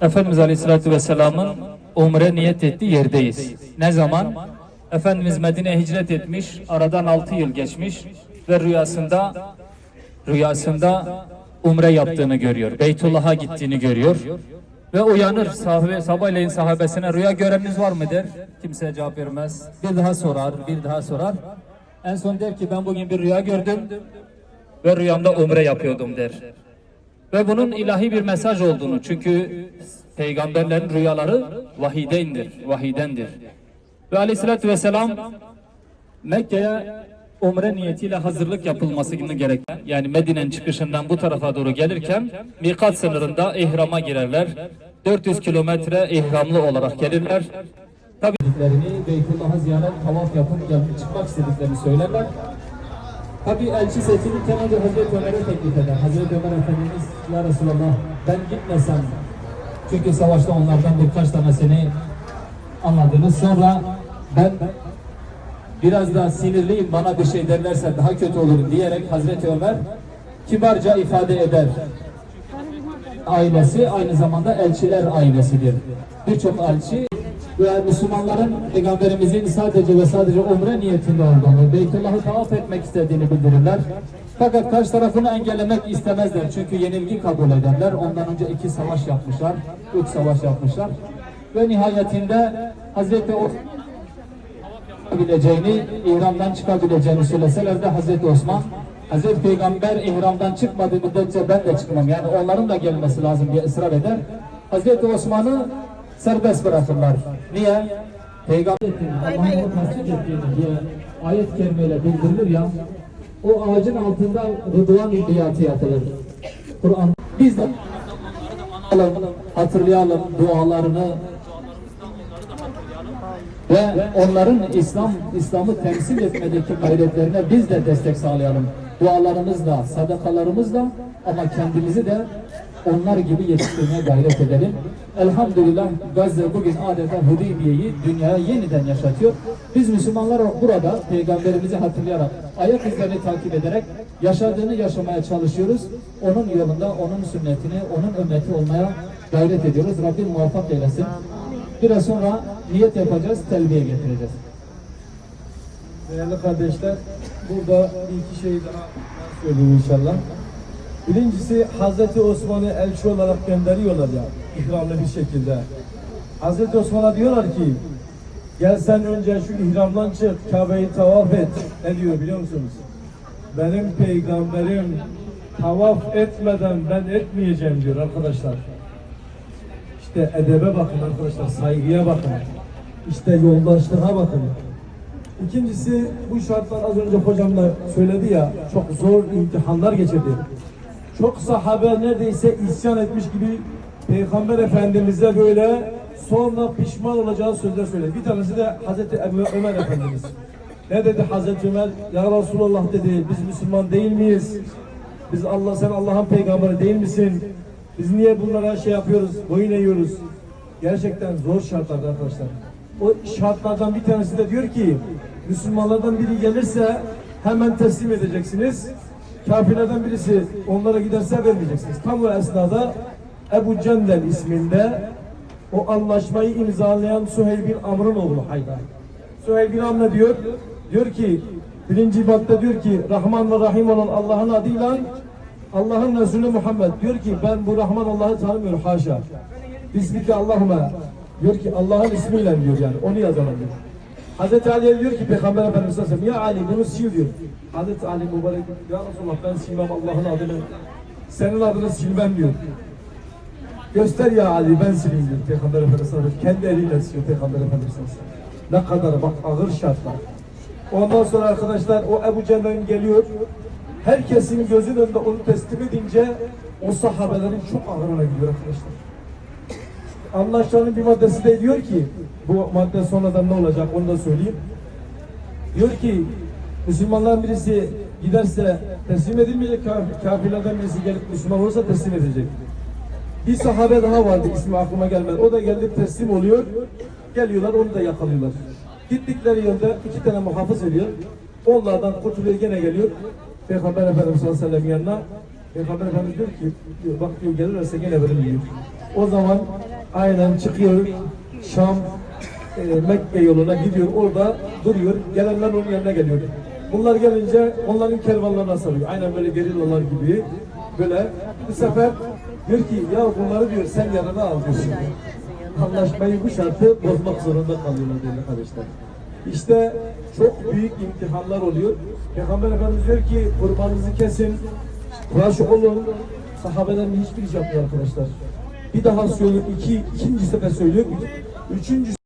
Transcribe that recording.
Efendimiz Aleyhisselatü Vesselam'ın umre niyet ettiği yerdeyiz. Ne zaman? Efendimiz Medine'ye hicret etmiş, aradan 6 yıl geçmiş ve rüyasında rüyasında umre yaptığını görüyor. Beytullah'a gittiğini görüyor. Ve uyanır sahabe, sabahleyin sahabesine rüya göreniniz var mı der. Kimse cevap vermez. Bir daha sorar, bir daha sorar. En son der ki ben bugün bir rüya gördüm ve rüyamda umre yapıyordum der. Ve bunun ilahi bir mesaj olduğunu çünkü peygamberlerin rüyaları vahidendir, vahidendir. Ve aleyhissalatü vesselam Mekke'ye umre niyetiyle hazırlık yapılması gereken yani Medine'nin çıkışından bu tarafa doğru gelirken mikat sınırında ihrama girerler. 400 kilometre ihramlı olarak gelirler. Tabii Beytullah'a ziyaret tavaf yapıp çıkmak istediklerini söylerler. Tabi elçi seçilirken önce Hazreti Ömer'e teklif eder. Hazreti Ömer Efendimiz Ya Resulallah ben gitmesem çünkü savaşta onlardan birkaç tanesini anladınız. Sonra ben biraz daha sinirliyim bana bir şey derlerse daha kötü olur diyerek Hazreti Ömer kibarca ifade eder. Ailesi aynı zamanda elçiler ailesidir. Birçok elçi ve Müslümanların Peygamberimizin sadece ve sadece umre niyetinde olduğunu, Beytullah'ı tavaf etmek istediğini bildirirler. Fakat karşı tarafını engellemek istemezler. Çünkü yenilgi kabul ederler. Ondan önce iki savaş yapmışlar, üç savaş yapmışlar. Ve nihayetinde Hazreti bileceğini, ihramdan çıkabileceğini söyleseler de Hazreti Osman, Hazreti Peygamber ihramdan çıkmadığı müddetçe ben de çıkmam. Yani onların da gelmesi lazım diye ısrar eder. Hazreti Osman'ı serbest bırakırlar. Niye? Peygamber Allah'ın tasdik ettiğini diye ayet kerimeyle bildirilir ya, o ağacın altında Rıdvan illiyatı yapılır. Kur'an biz de hatırlayalım dualarını, ve onların İslam İslam'ı temsil etmedeki gayretlerine biz de destek sağlayalım. Dualarımızla, sadakalarımızla ama kendimizi de onlar gibi yetiştirmeye gayret edelim. Elhamdülillah Gazze bugün adeta Hudeybiye'yi dünyaya yeniden yaşatıyor. Biz Müslümanlar burada peygamberimizi hatırlayarak, ayak izlerini takip ederek yaşadığını yaşamaya çalışıyoruz. Onun yolunda, onun sünnetini, onun ümmeti olmaya gayret ediyoruz. Rabbim muvaffak eylesin. Biraz sonra niyet yapacağız, telbiye getireceğiz. Değerli kardeşler, burada bir iki şey daha söyleyeyim inşallah. Birincisi Hazreti Osman'ı elçi olarak gönderiyorlar ya, ihramlı bir şekilde. Hazreti Osman'a diyorlar ki, gel sen önce şu ihramdan çık, Kabe'yi tavaf et. Ne diyor biliyor musunuz? Benim peygamberim tavaf etmeden ben etmeyeceğim diyor arkadaşlar. İşte edebe bakın arkadaşlar, saygıya bakın. İşte yoldaşlığa bakın. İkincisi bu şartlar az önce hocam da söyledi ya çok zor imtihanlar geçirdi. Çok sahabe neredeyse isyan etmiş gibi Peygamber Efendimiz'e böyle sonra pişman olacağı sözler söyledi. Bir tanesi de Hazreti Ömer Efendimiz. Ne dedi Hazreti Ömer? Ya Resulallah dedi biz Müslüman değil miyiz? Biz Allah sen Allah'ın peygamberi değil misin? Biz niye bunlara şey yapıyoruz, boyun eğiyoruz? Gerçekten zor şartlarda arkadaşlar. O şartlardan bir tanesi de diyor ki Müslümanlardan biri gelirse hemen teslim edeceksiniz. Kafirlerden birisi onlara giderse vermeyeceksiniz. Tam o esnada Ebu Cendel isminde o anlaşmayı imzalayan Süheyl bin Amr'ın oğlu Haydar. Süheyl bin Amr diyor? Diyor ki birinci madde diyor ki Rahman ve Rahim olan Allah'ın adıyla Allah'ın Resulü Muhammed diyor ki ben bu Rahman Allah'ı tanımıyorum haşa. Bismike Allahümme diyor ki Allah'ın ismiyle diyor yani onu yazalım diyor. Hazreti Ali'ye diyor ki Peygamber Efendimiz sallallahu aleyhi ve sellem ya Ali bunu sil diyor. Hazreti Ali mübarek ya Resulallah ben silmem Allah'ın adını senin adını silmem diyor. Göster ya Ali ben sileyim diyor Peygamber Efendimiz sallallahu aleyhi ve sellem. Kendi eliyle siliyor Peygamber Efendimiz sallallahu aleyhi ve sellem. Ne kadar bak ağır şartlar. Ondan sonra arkadaşlar o Ebu Cehil'in geliyor. Herkesin gözün önünde onu teslim edince o sahabelerin çok ağırına gidiyor arkadaşlar. Anlaşmanın bir maddesi de diyor ki bu madde sonradan ne olacak onu da söyleyeyim. Diyor ki Müslümanların birisi giderse teslim edilmeyecek kaf- kafirlerden birisi gelip Müslüman olursa teslim edecek. Bir sahabe daha vardı ismi aklıma gelmedi. O da geldi teslim oluyor. Geliyorlar onu da yakalıyorlar. Gittikleri yolda iki tane muhafız ediyor. Onlardan kurtuluyor gene geliyor. Peygamber Efendimiz sallallahu aleyhi ve sellem yanına. Peygamber Efendimiz diyor ki diyor, bak diyor gelirlerse gene verin diyor. O zaman aynen çıkıyor. Şam e, Mekke yoluna gidiyor. Orada duruyor. Gelenler onun yanına geliyor. Bunlar gelince onların kervanlarına sarıyor. Aynen böyle gerillalar gibi. Böyle bu sefer diyor ki ya bunları diyor sen yanına al diyor şimdi. Anlaşmayı bu şartı bozmak zorunda kalıyorlar değerli kardeşler işte çok büyük imtihanlar oluyor. Peygamber Efendimiz diyor ki kurbanınızı kesin tıraş olun. Sahabeden hiçbir iş yapmıyor arkadaşlar bir daha söylüyor iki, ikinci sefer söylüyor üçüncü